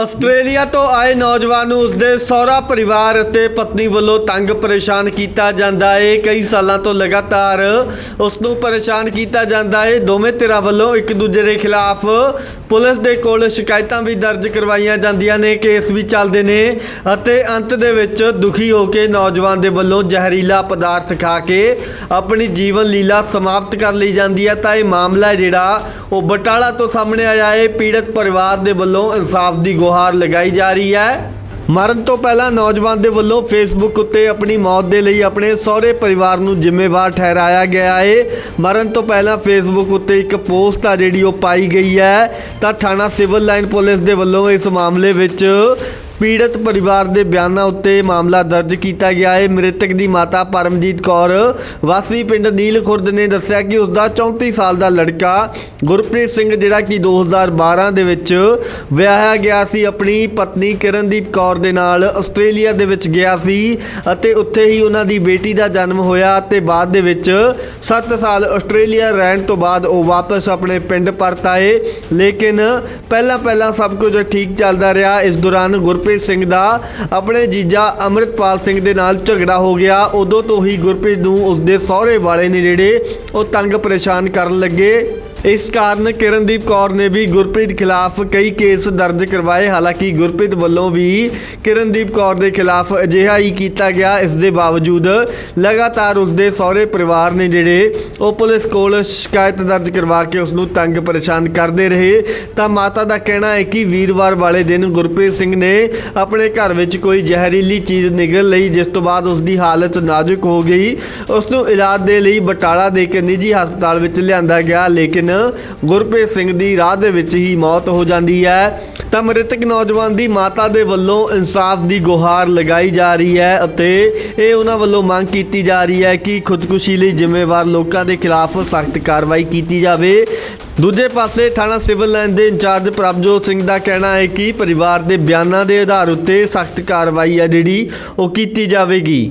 Australia ਤੋਂ ਆਏ ਨੌਜਵਾਨ ਨੂੰ ਉਸਦੇ ਸਹੁਰਾ ਪਰਿਵਾਰ ਅਤੇ ਪਤਨੀ ਵੱਲੋਂ ਤੰਗ ਪਰੇਸ਼ਾਨ ਕੀਤਾ ਜਾਂਦਾ ਹੈ। ਕਈ ਸਾਲਾਂ ਤੋਂ ਲਗਾਤਾਰ ਉਸ ਨੂੰ ਪਰੇਸ਼ਾਨ ਕੀਤਾ ਜਾਂਦਾ ਏ ਦੋਵੇਂ ਧਿਰਾਂ ਵੱਲੋਂ ਇੱਕ ਦੂਜੇ ਦੇ ਖਿਲਾਫ ਪੁਲਿਸ ਦੇ ਕੋਲ ਸ਼ਿਕਾਇਤਾਂ ਵੀ ਦਰਜ ਕਰਵਾਈਆਂ ਜਾਂਦੀਆਂ ਨੇ। ਕੇਸ ਵੀ ਚੱਲਦੇ ਨੇ ਅਤੇ ਅੰਤ ਦੇ ਵਿੱਚ ਦੁਖੀ ਹੋ ਕੇ ਨੌਜਵਾਨ ਦੇ ਵੱਲੋਂ ਜ਼ਹਿਰੀਲਾ ਪਦਾਰਥ ਖਾ ਕੇ ਆਪਣੀ ਜੀਵਨ ਲੀਲਾ ਸਮਾਪਤ ਕਰ ਲਈ ਜਾਂਦੀ ਹੈ। ਤਾਂ ਇਹ ਮਾਮਲਾ ਜਿਹੜਾ ਉਹ ਬਟਾਲਾ ਤੋਂ ਸਾਹਮਣੇ ਆਇਆ ਹੈ ਪੀੜਤ ਪਰਿਵਾਰ ਦੇ ਵੱਲੋਂ ਇਨਸਾਫ ਦੀ ਗੁਹਾਰ ਲਗਾਈ ਜਾ ਰਹੀ ਹੈ। ਮਰਨ ਤੋਂ ਪਹਿਲਾਂ ਨੌਜਵਾਨ ਦੇ ਵੱਲੋਂ ਫੇਸਬੁੱਕ ਉੱਤੇ ਆਪਣੀ ਮੌਤ ਦੇ ਲਈ ਆਪਣੇ ਸਹੁਰੇ ਪਰਿਵਾਰ ਨੂੰ ਜ਼ਿੰਮੇਵਾਰ ਠਹਿਰਾਇਆ ਗਿਆ ਹੈ ਮਰਨ ਤੋਂ ਪਹਿਲਾਂ ਫੇਸਬੁੱਕ ਉੱਤੇ ਇੱਕ ਪੋਸਟ ਆ ਜਿਹੜੀ ਉਹ ਪਾਈ ਗਈ ਹੈ। ਤਾਂ ਥਾਣਾ ਸਿਵਲ ਲਾਈਨ ਪੁਲਿਸ ਦੇ ਵੱਲੋਂ ਇਸ ਮਾਮਲੇ ਵਿੱਚ ਪੀੜਤ ਪਰਿਵਾਰ ਦੇ ਬਿਆਨਾਂ ਉੱਤੇ ਮਾਮਲਾ ਦਰਜ ਕੀਤਾ ਗਿਆ ਹੈ। ਮ੍ਰਿਤਕ ਦੀ ਮਾਤਾ ਪਰਮਜੀਤ ਕੌਰ, ਵਾਸੀ ਪਿੰਡ ਨੀਲ ਖੁਰਦ ਨੇ ਦੱਸਿਆ ਕਿ ਉਸ ਦਾ 34 ਸਾਲ ਦਾ ਲੜਕਾ ਗੁਰਪ੍ਰੀਤ ਸਿੰਘ, ਜਿਹੜਾ ਕਿ 2012 ਦੇ ਵਿੱਚ ਵਿਆਹਿਆ ਗਿਆ ਸੀ, ਆਪਣੀ ਪਤਨੀ ਕਿਰਨਦੀਪ ਕੌਰ ਦੇ ਨਾਲ ਆਸਟ੍ਰੇਲੀਆ ਦੇ ਵਿੱਚ ਗਿਆ ਸੀ ਅਤੇ ਉੱਥੇ ਹੀ ਉਹਨਾਂ ਦੀ ਬੇਟੀ ਦਾ ਜਨਮ ਹੋਇਆ ਅਤੇ ਬਾਅਦ ਦੇ ਵਿੱਚ 7 ਸਾਲ ਆਸਟ੍ਰੇਲੀਆ ਰਹਿਣ ਤੋਂ ਬਾਅਦ ਉਹ ਵਾਪਸ ਆਪਣੇ ਪਿੰਡ ਪਰਤ ਆਏ। ਲੇਕਿਨ ਪਹਿਲਾਂ ਪਹਿਲਾਂ ਸਭ ਕੁਝ ਠੀਕ ਚੱਲਦਾ ਰਿਹਾ। ਇਸ ਦੌਰਾਨ ਗੁਰਪ੍ਰੀਤ ਸਿੰਘ ਦਾ ਆਪਣੇ ਜੀਜਾ ਅਮਰਿਤਪਾਲ ਸਿੰਘ ਦੇ ਨਾਲ ਝਗੜਾ ਹੋ ਗਿਆ। ਉਦੋਂ ਤੋਂ ਹੀ ਗੁਰਪ੍ਰੀਤ ਨੂੰ ਉਸਦੇ ਸਹੁਰੇ ਵਾਲੇ ਨੇ ਜਿਹੜੇ ਉਹ ਤੰਗ ਪਰੇਸ਼ਾਨ ਕਰਨ ਲੱਗੇ। ਇਸ ਕਾਰਨ ਕਿਰਨਦੀਪ ਕੌਰ ਨੇ ਵੀ ਗੁਰਪ੍ਰੀਤ ਖਿਲਾਫ ਕਈ ਕੇਸ ਦਰਜ ਕਰਵਾਏ। ਹਾਲਾਂਕਿ ਗੁਰਪ੍ਰੀਤ ਵੱਲੋਂ ਵੀ ਕਿਰਨਦੀਪ ਕੌਰ ਦੇ ਖਿਲਾਫ ਅਜਿਹਾ ਹੀ ਕੀਤਾ ਗਿਆ। ਇਸ ਦੇ ਬਾਵਜੂਦ ਲਗਾਤਾਰ ਉਸਦੇ ਸਹੁਰੇ ਪਰਿਵਾਰ ਨੇ ਜਿਹੜੇ ਉਹ ਪੁਲਿਸ ਕੋਲ ਸ਼ਿਕਾਇਤ ਦਰਜ ਕਰਵਾ ਕੇ ਉਸ ਨੂੰ ਤੰਗ ਪਰੇਸ਼ਾਨ ਕਰਦੇ ਰਹੇ। ਤਾਂ ਮਾਤਾ ਦਾ ਕਹਿਣਾ ਹੈ ਕਿ ਵੀਰਵਾਰ ਵਾਲੇ ਦਿਨ ਗੁਰਪ੍ਰੀਤ ਸਿੰਘ ਨੇ ਆਪਣੇ ਘਰ ਵਿੱਚ ਕੋਈ ਜ਼ਹਿਰੀਲੀ ਚੀਜ਼ ਨਿਗਲ ਲਈ, ਜਿਸ ਤੋਂ ਬਾਅਦ ਉਸ ਦੀ ਹਾਲਤ ਨਾਜ਼ੁਕ ਹੋ ਗਈ। ਉਸ ਨੂੰ ਇਲਾਜ ਦੇ ਲਈ ਬਟਾਲਾ ਦੇ ਇੱਕ ਨਿੱਜੀ ਹਸਪਤਾਲ ਵਿੱਚ ਲਿਆਂਦਾ ਗਿਆ, ਲੇਕਿਨ ਗੁਰਪ੍ਰੀਤ ਸਿੰਘ ਦੀ ਰਾਹ ਦੇ ਵਿੱਚ ਹੀ ਮੌਤ ਹੋ ਜਾਂਦੀ ਹੈ। ਤਾਂ ਮ੍ਰਿਤਕ ਨੌਜਵਾਨ ਦੀ ਮਾਤਾ ਦੇ ਵੱਲੋਂ ਇਨਸਾਫ ਦੀ ਗੁਹਾਰ ਲਗਾਈ ਜਾ ਰਹੀ ਹੈ ਅਤੇ ਇਹ ਉਹਨਾਂ ਵੱਲੋਂ ਮੰਗ ਕੀਤੀ ਜਾ ਰਹੀ ਹੈ ਕਿ ਖੁਦਕੁਸ਼ੀ ਲਈ ਜ਼ਿੰਮੇਵਾਰ ਲੋਕਾਂ ਦੇ ਖਿਲਾਫ ਸਖਤ ਕਾਰਵਾਈ ਕੀਤੀ ਜਾਵੇ। ਦੂਜੇ ਪਾਸੇ ਥਾਣਾ ਸਿਵਲ ਲਾਈਨ ਦੇ ਇੰਚਾਰਜ ਪ੍ਰਭਜੋਤ ਸਿੰਘ ਦਾ ਕਹਿਣਾ ਹੈ ਕਿ ਪਰਿਵਾਰ ਦੇ ਬਿਆਨਾਂ ਦੇ ਆਧਾਰ ਉੱਤੇ ਸਖਤ ਕਾਰਵਾਈ ਹੈ ਜਿਹੜੀ ਉਹ ਕੀਤੀ ਜਾਵੇਗੀ।